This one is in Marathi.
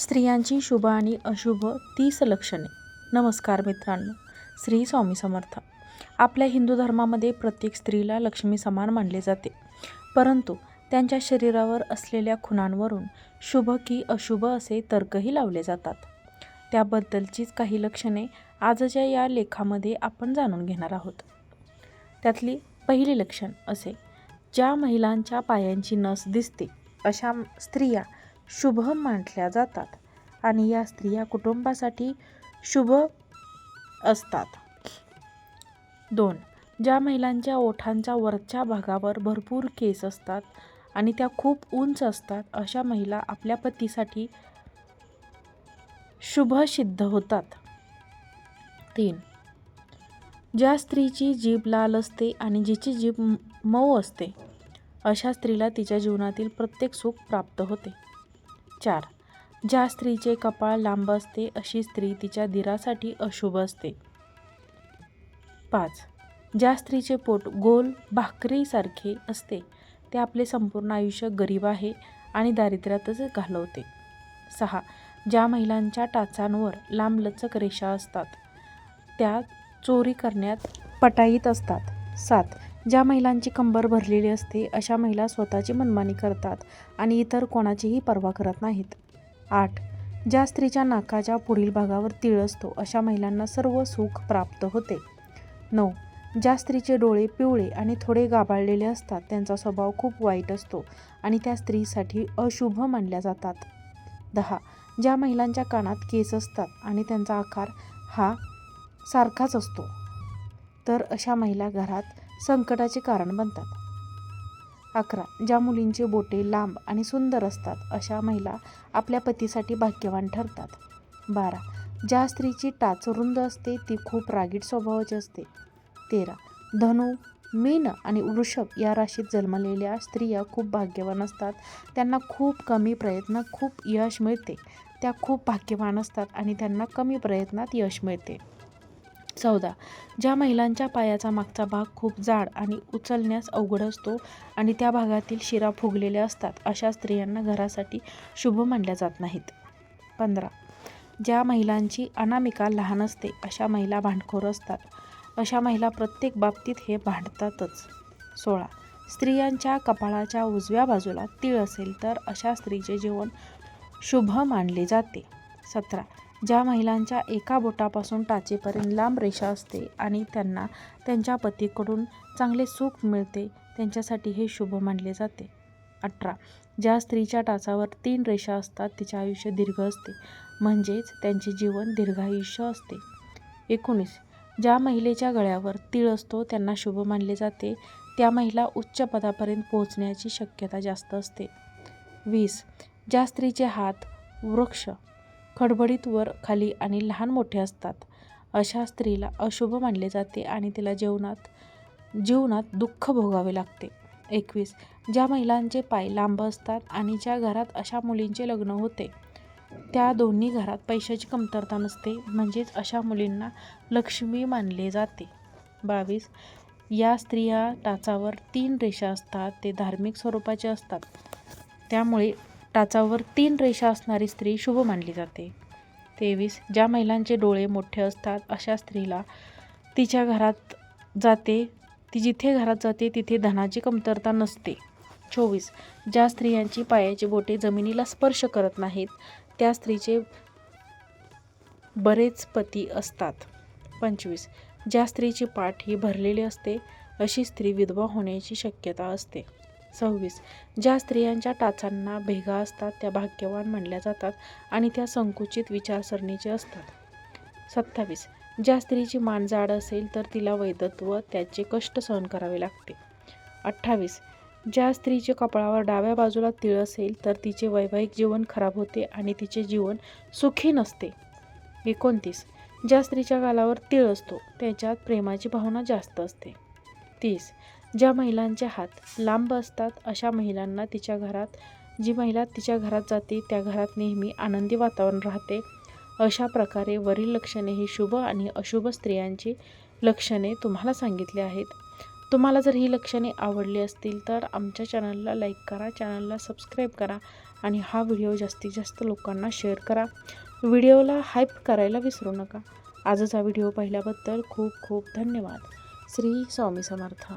स्त्रियांची शुभ आणि अशुभ तीस लक्षणे. नमस्कार मित्रांनो श्री स्वामी समर्थ. आपल्या हिंदू धर्मामध्ये प्रत्येक स्त्रीला लक्ष्मी समान मानले जाते. परंतु त्यांच्या शरीरावर असलेल्या खुणांवरून शुभ की अशुभ असे तर्कही लावले जातात. त्याबद्दलचीच काही लक्षणे आजच्या या लेखामध्ये आपण जाणून घेणार आहोत. त्यातली पहिली लक्षण असे ज्या महिलांच्या पायांची नस दिसते अशा स्त्रिया शुभ मानल्या जातात आणि या स्त्रिया कुटुंबासाठी शुभ असतात. दोन ज्या महिलांच्या ओठांच्या वरच्या भागावर भरपूर केस असतात आणि त्या खूप उंच असतात अशा महिला आपल्या पतीसाठी शुभ सिद्ध होतात. तीन ज्या स्त्रीची जीभ लाल असते आणि जिची जीभ मऊ असते अशा स्त्रीला तिच्या जीवनातील प्रत्येक सुख प्राप्त होते. चार. ज्या स्त्रीचे कपाळ लांब असते अशी स्त्री तिच्या दिरासाठी अशुभ असते. पाच. ज्या स्त्रीचे पोट गोल भाकरीसारखे असते ते आपले संपूर्ण आयुष्य गरीब आहे आणि दारिद्र्यातच घालवते. सहा. ज्या महिलांच्या टाचांवर लांबलचक रेषा असतात त्या चोरी करण्यात पटाईत असतात. सात. ज्या महिलांची कंबर भरलेली असते अशा महिला स्वतःची मनमानी करतात आणि इतर कोणाचीही पर्वा करत नाहीत. आठ. ज्या स्त्रीच्या नाकाच्या पुढील भागावर तीळ असतो अशा महिलांना सर्व सुख प्राप्त होते. नऊ. ज्या स्त्रीचे डोळे पिवळे आणि थोडे गाबाळलेले असतात त्यांचा स्वभाव खूप वाईट असतो आणि त्या स्त्रीसाठी अशुभ मानल्या जातात. दहा. ज्या महिलांच्या कानात केस असतात आणि त्यांचा आकार हा सारखाच असतो तर अशा महिला घरात संकटाचे कारण बनतात. अकरा ज्या मुलींचे बोटे लांब आणि सुंदर असतात अशा महिला आपल्या पतीसाठी भाग्यवान ठरतात. बारा ज्या स्त्रीची टाच रुंद असते ती खूप रागीट स्वभावाची असते. तेरा धनु मीन आणि वृषभ या राशीत जन्मलेल्या स्त्रिया खूप भाग्यवान असतात. त्यांना खूप कमी प्रयत्न खूप यश मिळते. त्या खूप भाग्यवान असतात आणि त्यांना कमी प्रयत्नात यश मिळते. चौदा. ज्या महिलांच्या पायाचा मागचा भाग खूप जाड आणि उचलण्यास अवघड असतो आणि त्या भागातील शिरा फुगलेल्या असतात अशा स्त्रियांना घरासाठी शुभ मानल्या जात नाहीत. पंधरा. ज्या महिलांची अनामिका लहान असते अशा महिला भांडखोर असतात. अशा महिला प्रत्येक बाबतीत हे भांडतातच. सोळा. स्त्रियांच्या कपाळाच्या उजव्या बाजूला तीळ असेल तर अशा स्त्रीचे जीवन शुभ मानले जाते. सतरा. ज्या महिलांच्या एका बोटापासून टाचेपर्यंत लांब रेषा असते आणि त्यांना त्यांच्या पतीकडून चांगले सुख मिळते त्यांच्यासाठी हे शुभ मानले जाते. अठरा. ज्या स्त्रीच्या टाचावर तीन रेषा असतात तिचे आयुष्य दीर्घ असते. म्हणजेच त्यांचे जीवन दीर्घायुष्य असते. एकोणीस. ज्या महिलेच्या गळ्यावर तीळ असतो त्यांना शुभ मानले जाते. त्या महिला उच्च पदापर्यंत पोहोचण्याची शक्यता जास्त असते. वीस. ज्या स्त्रीचे हात वृक्ष खडबडीत वर खाली आणि लहान मोठे असतात. अशा स्त्रीला अशुभ मानले जाते आणि तिला जेवणात जीवनात दुःख भोगावे लागते. एकवीस. ज्या महिलांचे पाय लांब असतात आणि ज्या घरात अशा मुलींचे लग्न होते त्या दोन्ही घरात पैशाची कमतरता नसते म्हणजेच अशा मुलींना लक्ष्मी मानले जाते. बावीस. या स्त्रिया टाचावर तीन रेषा असतात ते धार्मिक स्वरूपाचे असतात. त्यामुळे टाचावर तीन रेषा असणारी स्त्री शुभ मानली जाते. तेवीस ज्या महिलांचे डोळे मोठे असतात अशा स्त्रीला तिच्या घरात जाते ती जिथे घरात जाते तिथे धनाची कमतरता नसते. चोवीस ज्या स्त्रियांची पायाची बोटे जमिनीला स्पर्श करत नाहीत त्या स्त्रीचे बरेच पती असतात. पंचवीस ज्या स्त्रीची पाठ ही भरलेली असते अशी स्त्री विधवा होण्याची शक्यता असते. सव्वीस. ज्या स्त्रियांच्या टाचांना भेगा असतात त्या भाग्यवान मानल्या जातात आणि त्या संकुचित विचारसरणीचे असतात. सत्तावीस. ज्या स्त्रीची मान जाड असेल तर तिला वैधत्व त्याचे कष्ट सहन करावे लागते. अठ्ठावीस. ज्या स्त्रीच्या कपाळावर डाव्या बाजूला तिळ असेल तर तिचे वैवाहिक जीवन खराब होते आणि तिचे जीवन सुखी नसते. एकोणतीस. ज्या स्त्रीच्या गालावर तिळ असतो त्याच्यात प्रेमाची भावना जास्त असते. तीस. ज्या महिलांचे हात लांब असतात अशा महिलांना तिच्या घरात जी महिला तिच्या घरात जाते त्या घरात नेहमी आनंदी वातावरण राहते. अशा प्रकारे वरील लक्षणे ही शुभ आणि अशुभ स्त्रियांची लक्षणे तुम्हाला सांगितली आहेत. तुम्हाला जर ही लक्षणे आवडली असतील तर आमच्या चॅनलला लाईक करा चॅनलला सबस्क्राईब करा आणि हा व्हिडिओ जास्तीत जास्त लोकांना शेअर करा. व्हिडिओला हाईप करायला विसरू नका. आजचा व्हिडिओ पाहिल्याबद्दल खूप खूप धन्यवाद. श्री स्वामी समर्थ.